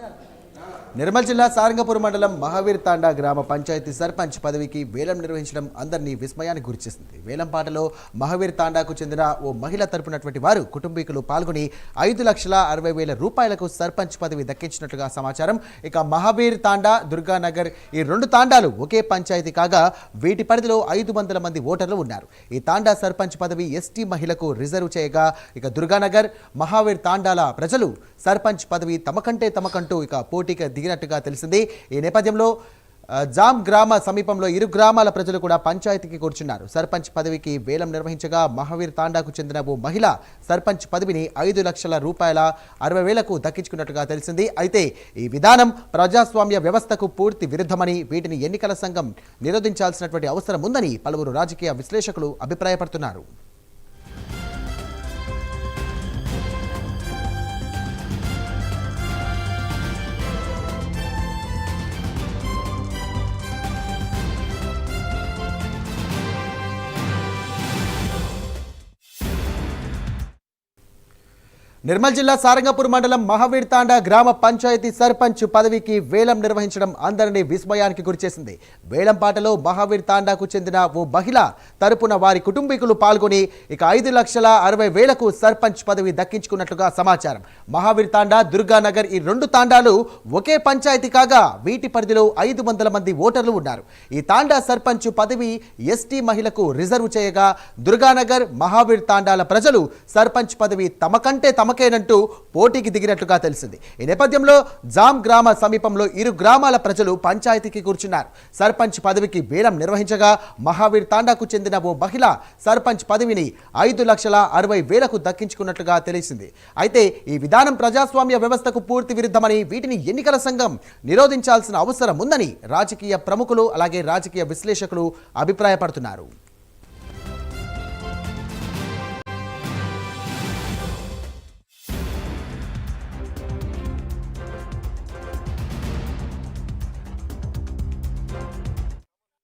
Marcelo. Nirmal జిల్లా సారంగపూర్ మండలం మహావీర్ తాండా గ్రామ పంచాయతీ సర్పంచ్ పదవికి వేలం నిర్వహించడం అందరినీ విస్మయానికి గురిచేసింది వేలంపాటలో మహావీర్ తాండాకు చెందిన ఓ మహిళ తరపునటువంటి వారు కుటుంబీకులు పాల్గొని ఐదు లక్షల అరవై వేల రూపాయలకు సర్పంచ్ పదవి దక్కించినట్లుగా సమాచారం. ఇక మహావీర్ తాండా దుర్గానగర్ ఈ రెండు తాండాలు ఒకే పంచాయతీ కాగా వీటి పరిధిలో ఐదు వందల మంది ఓటర్లు ఉన్నారు. ఈ తాండా సర్పంచ్ పదవి ఎస్టీ మహిళకు రిజర్వ్ చేయగా ఇక దుర్గానగర్ మహావీర్ తాండాల ప్రజలు సర్పంచ్ పదవి తమకంటే తమకంటూ ఇక పోటీ పోటీకి దిగినట్టుగా తెలిసింది. ఈ నేపథ్యంలో జామ్ గ్రామ సమీపంలో ఇరు గ్రామాల ప్రజలు కూడా పంచాయతీకి కూర్చున్నారు. సర్పంచ్ పదవికి వేలం నిర్వహించగా మహావీర్ తాండాకు చెందిన ఓ మహిళ సర్పంచ్ పదవిని ఐదు లక్షల రూపాయల అరవై వేలకు దక్కించుకున్నట్టుగా తెలిసింది. అయితే ఈ విధానం ప్రజాస్వామ్య వ్యవస్థకు పూర్తి విరుద్ధమని వీటిని ఎన్నికల సంఘం నిరోధించాల్సినటువంటి అవసరం ఉందని పలువురు రాజకీయ విశ్లేషకులు అభిప్రాయపడుతున్నారు. నిర్మల్ జిల్లా సారంగపూర్ మండలం మహావీర్ తాండా గ్రామ పంచాయతీ సర్పంచ్ పదవికి వేలం నిర్వహించడం అందరినీ విస్మయానికి గురిచేసింది. వేలం పాటలో మహావీర్ తాండాకు చెందిన ఓ మహిళ తరపున వారి కుటుంబీకులు పాల్గొని ఇక ఐదు లక్షల అరవై వేలకు సర్పంచ్ పదవి దక్కించుకున్నట్లుగా సమాచారం. మహావీర్ తాండా దుర్గానగర్ ఈ రెండు తాండాలు ఒకే పంచాయతీ కాగా వీటి పరిధిలో ఐదు వందల మంది ఓటర్లు ఉన్నారు. ఈ తాండా సర్పంచ్ పదవి ఎస్టీ మహిళకు రిజర్వ్ చేయగా దుర్గానగర్ మహావీర్ తాండాల ప్రజలు సర్పంచ్ పదవి తమ కంటే తమ తమకేనంటూ పోటీకి దిగినట్లుగా తెలిసింది. ఈ నేపథ్యంలో జామ్ గ్రామ సమీపంలో ఇరు గ్రామాల ప్రజలు పంచాయతీకి కూర్చున్నారు. సర్పంచ్ పదవికి వేలం నిర్వహించగా మహావీర్ తాండాకు చెందిన ఓ మహిళ సర్పంచ్ పదవిని ఐదు లక్షల అరవై వేలకు దక్కించుకున్నట్లుగా తెలిసింది. అయితే ఈ విధానం ప్రజాస్వామ్య వ్యవస్థకు పూర్తి విరుద్ధమని వీటిని ఎన్నికల సంఘం నిరోధించాల్సిన అవసరం ఉందని రాజకీయ ప్రముఖులు అలాగే రాజకీయ విశ్లేషకులు అభిప్రాయపడుతున్నారు.